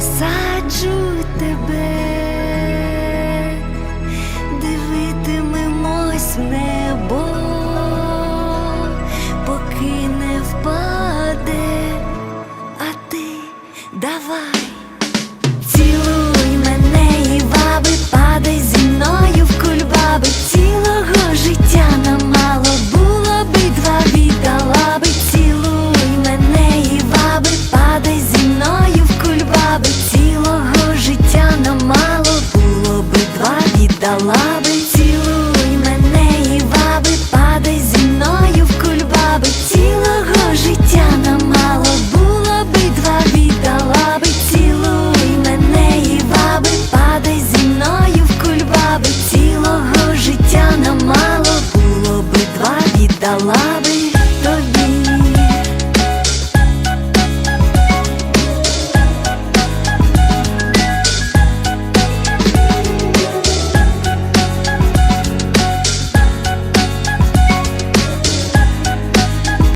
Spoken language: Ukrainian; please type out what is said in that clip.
посаджу тебе, дивитимемось в небо, поки не впаде, а ти давай, цілуй мене і ваби. love.